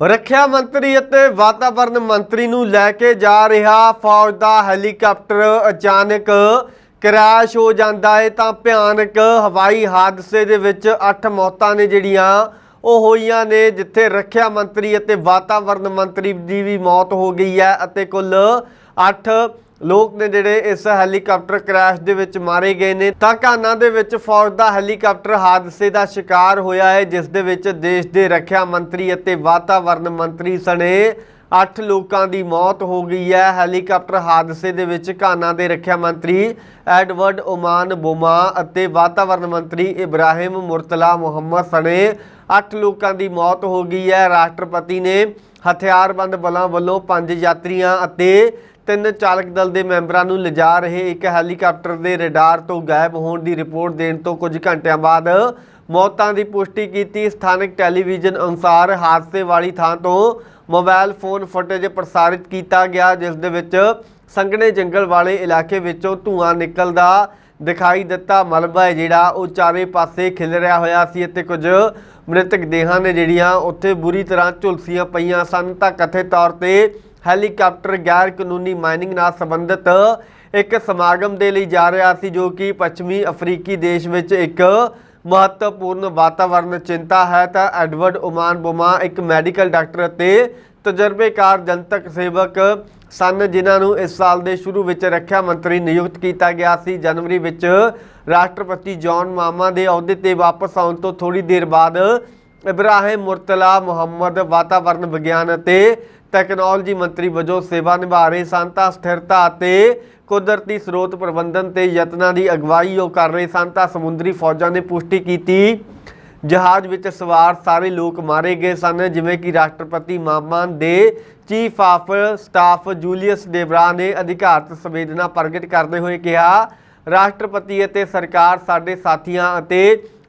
ਰੱਖਿਆ ਮੰਤਰੀ ਅਤੇ ਵਾਤਾਵਰਣ ਮੰਤਰੀ ਨੂੰ ਲੈ ਕੇ ਜਾ ਰਿਹਾ ਫੌਜ ਦਾ ਹੈਲੀਕਾਪਟਰ ਅਚਾਨਕ ਕ੍ਰੈਸ਼ ਹੋ ਜਾਂਦਾ ਹੈ ਤਾਂ ਭਿਆਨਕ ਹਵਾਈ ਹਾਦਸੇ ਦੇ ਵਿੱਚ 8 ਮੌਤਾਂ ਨੇ ਜਿਹੜੀਆਂ ਉਹ ਹੋਈਆਂ ਨੇ, ਜਿੱਥੇ ਰੱਖਿਆ ਮੰਤਰੀ ਅਤੇ ਵਾਤਾਵਰਣ ਮੰਤਰੀ ਦੀ ਵੀ ਮੌਤ ਹੋ ਗਈ ਹੈ ਅਤੇ ਕੁੱਲ 8 ਲੋਕ ਨੇ ਜਿਹੜੇ ਇਸ ਹੈਲੀਕਾਪਟਰ ਕ੍ਰੈਸ਼ ਦੇ ਵਿੱਚ ਮਾਰੇ ਗਏ ਨੇ, ਤਾਂ ਘਾਨਾ ਦੇ ਵਿੱਚ ਫੌਜ ਦਾ ਹੈਲੀਕਾਪਟਰ ਹਾਦਸੇ ਦਾ ਸ਼ਿਕਾਰ ਹੋਇਆ ਹੈ, ਜਿਸ ਦੇ ਵਿੱਚ ਦੇਸ਼ ਦੇ ਰੱਖਿਆ ਮੰਤਰੀ ਅਤੇ ਵਾਤਾਵਰਣ ਮੰਤਰੀ ਸਣੇ 8 ਲੋਕਾਂ ਦੀ ਮੌਤ ਹੋ ਗਈ ਹੈ। ਹੈਲੀਕਾਪਟਰ ਹਾਦਸੇ ਦੇ ਵਿੱਚ ਘਾਨਾ ਦੇ ਰੱਖਿਆ ਮੰਤਰੀ ਐਡਵਰਡ ਓਮਾਨ ਬੋਮਾ ਅਤੇ ਵਾਤਾਵਰਣ ਮੰਤਰੀ ਇਬਰਾਹਿਮ ਮੁਰਤਲਾ ਮੁਹੰਮਦ ਸਣੇ 8 ਲੋਕਾਂ ਦੀ ਮੌਤ ਹੋ ਗਈ ਹੈ। ਰਾਸ਼ਟਰਪਤੀ ਨੇ ਹਥਿਆਰਬੰਦ ਬਲਾਂ ਵੱਲੋਂ ਪੰਜ ਯਾਤਰੀਆਂ ਅਤੇ ਤਿੰਨ ਚਾਲਕ ਦਲ ਦੇ ਮੈਂਬਰਾਂ ਨੂੰ ਲਿਜਾ ਰਹੇ ਇੱਕ ਹੈਲੀਕਾਪਟਰ ਦੇ ਰਡਾਰ ਤੋਂ ਗਾਇਬ ਹੋਣ ਦੀ ਰਿਪੋਰਟ ਦੇਣ ਤੋਂ ਕੁਝ ਘੰਟਿਆਂ ਬਾਅਦ ਮੌਤਾਂ ਦੀ ਪੁਸ਼ਟੀ ਕੀਤੀ। ਸਥਾਨਕ ਟੈਲੀਵਿਜ਼ਨ ਅਨੁਸਾਰ ਹਾਦਸੇ ਵਾਲੀ ਥਾਂ ਤੋਂ ਮੋਬਾਈਲ ਫੋਨ ਫੁਟੇਜ ਪ੍ਰਸਾਰਿਤ ਕੀਤਾ ਗਿਆ, ਜਿਸ ਦੇ ਵਿੱਚ ਸੰਘਣੇ ਜੰਗਲ ਵਾਲੇ ਇਲਾਕੇ ਵਿੱਚੋਂ ਧੂਆਂ ਨਿਕਲਦਾ ਦਿਖਾਈ ਦਿੱਤਾ। ਮਲਬਾ ਹੈ ਜਿਹੜਾ ਉਹ ਚਾਰੇ ਪਾਸੇ ਖਿਲ ਰਿਹਾ ਹੋਇਆ ਸੀ ਅਤੇ ਕੁਝ ਮ੍ਰਿਤਕ ਦੇਹਾਂ ਨੇ ਜਿਹੜੀਆਂ ਉੱਥੇ ਬੁਰੀ ਤਰ੍ਹਾਂ ਝੁਲਸੀਆਂ ਪਈਆਂ ਸਨ। ਤਾਂ ਕਥਿਤ ਤੌਰ ਤੇ ਹੈਲੀਕਾਪਟਰ ਗੈਰ ਕਾਨੂੰਨੀ ਮਾਈਨਿੰਗ ਨਾਲ ਸੰਬੰਧਿਤ ਇੱਕ ਸਮਾਗਮ ਦੇ ਲਈ ਜਾ ਰਿਹਾ ਸੀ, ਜੋ ਕਿ ਪੱਛਮੀ ਅਫਰੀਕੀ ਦੇਸ਼ ਵਿੱਚ ਇੱਕ ਮਹੱਤਵਪੂਰਨ ਵਾਤਾਵਰਣ ਚਿੰਤਾ ਹੈ ਤਾਂ ਐਡਵਰਡ ਓਮਾਨ ਬੋਮਾ, ਇੱਕ ਮੈਡੀਕਲ ਡਾਕਟਰ ਅਤੇ ਤਜਰਬੇਕਾਰ ਜਨਤਕ ਸੇਵਕ ਸਨ, ਜਿਨ੍ਹਾਂ ਨੂੰ ਇਸ ਸਾਲ ਦੇ ਸ਼ੁਰੂ ਵਿੱਚ ਰੱਖਿਆ ਮੰਤਰੀ ਨਿਯੁਕਤ ਕੀਤਾ ਗਿਆ ਸੀ। ਜਨਵਰੀ ਵਿੱਚ ਰਾਸ਼ਟਰਪਤੀ ਜੌਨ ਮਾਮਾ ਦੇ ਅਹੁਦੇ ਤੇ ਵਾਪਸ ਆਉਣ ਤੋਂ ਥੋੜੀ ਦੇਰ ਬਾਅਦ ਇਬਰਾਹਿਮ ਮੁਰਤਲਾ ਮੁਹੰਮਦ ਵਾਤਾਵਰਣ ਵਿਗਿਆਨ ਅਤੇ ਟੈਕਨੋਲੋਜੀ ਮੰਤਰੀ ਵਜੋਂ ਸੇਵਾ ਨਿਭਾ ਰਹੇ ਸਨ ਤਾਂ ਸਥਿਰਤਾ ਅਤੇ ਕੁਦਰਤੀ ਸਰੋਤ ਪ੍ਰਬੰਧਨ ਤੇ ਯਤਨਾਂ ਦੀ ਅਗਵਾਈ ਉਹ ਕਰ ਰਹੇ ਸਨ ਤਾਂ ਸਮੁੰਦਰੀ ਫੌਜਾਂ ਨੇ ਪੁਸ਼ਟੀ ਕੀਤੀ। ਜਹਾਜ਼ ਵਿੱਚ ਸਵਾਰ ਸਾਰੇ ਲੋਕ ਮਾਰੇ ਗਏ ਸਨ, ਜਿਵੇਂ ਕਿ ਰਾਸ਼ਟਰਪਤੀ ਮਾਮਾਨ ਦੇ chief of staff Julius Debrah ਨੇ ਅਧਿਕਾਰਤ ਸੰਵੇਦਨਾ ਪ੍ਰਗਟ ਕਰਦੇ ਹੋਏ ਕਿਹਾ ਰਾਸ਼ਟਰਪਤੀ ਅਤੇ ਸਰਕਾਰ ਸਾਡੇ ਸਾਥੀਆਂ ਅਤੇ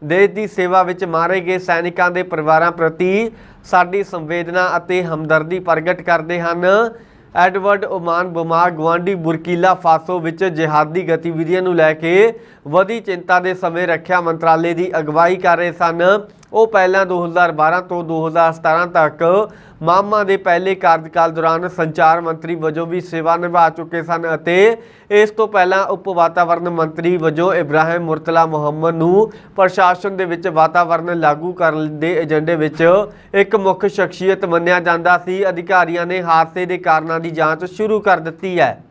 ਦੇਸ਼ ਦੀ ਸੇਵਾ ਵਿੱਚ ਮਾਰੇ ਗਏ ਸੈਨਿਕਾਂ ਦੇ ਪਰਿਵਾਰਾਂ ਪ੍ਰਤੀ ਸਾਡੀ ਸੰਵੇਦਨਾ ਅਤੇ ਹਮਦਰਦੀ ਪ੍ਰਗਟ ਕਰਦੇ ਹਨ। ਐਡਵਰਡ ਓਮਾਨ ਬਮਾ ਗਵਾਂਡੀ ਬੁਰਕੀਲਾ ਫਾਸੋ ਵਿੱਚ ਜਿਹਾਦੀ ਗਤੀਵਿਧੀਆਂ ਨੂੰ ਲੈ ਕੇ ਵਧੀ ਚਿੰਤਾ ਦੇ ਸਮੇਂ ਰੱਖਿਆ ਮੰਤਰਾਲੇ ਦੀ ਅਗਵਾਈ ਕਰ ਰਹੇ ਸਨ। ਉਹ ਪਹਿਲਾਂ 2012 ਤੋਂ 2017 ਤੱਕ ਮਾਮਾ ਦੇ ਪਹਿਲੇ ਕਾਰਜਕਾਲ ਦੌਰਾਨ ਸੰਚਾਰ ਮੰਤਰੀ ਵਜੋਂ ਵੀ ਸੇਵਾ ਨਿਭਾ ਚੁੱਕੇ ਸਨ ਅਤੇ ਇਸ ਤੋਂ ਪਹਿਲਾਂ ਉਪ ਵਾਤਾਵਰਣ ਮੰਤਰੀ ਵਜੋਂ ਇਬਰਾਹਿਮ ਮੁਰਤਲਾ ਮੁਹੰਮਦ ਨੂੰ ਪ੍ਰਸ਼ਾਸਨ ਦੇ ਵਿੱਚ ਵਾਤਾਵਰਣ ਲਾਗੂ ਕਰਨ ਦੇ ਏਜੰਡੇ ਵਿੱਚ ਇੱਕ ਮੁੱਖ ਸ਼ਖਸੀਅਤ ਮੰਨਿਆ ਜਾਂਦਾ ਸੀ। ਅਧਿਕਾਰੀਆਂ ਨੇ ਹਾਦਸੇ ਦੇ ਕਾਰਨਾਂ ਦੀ ਜਾਂਚ ਸ਼ੁਰੂ ਕਰ ਦਿੱਤੀ ਹੈ।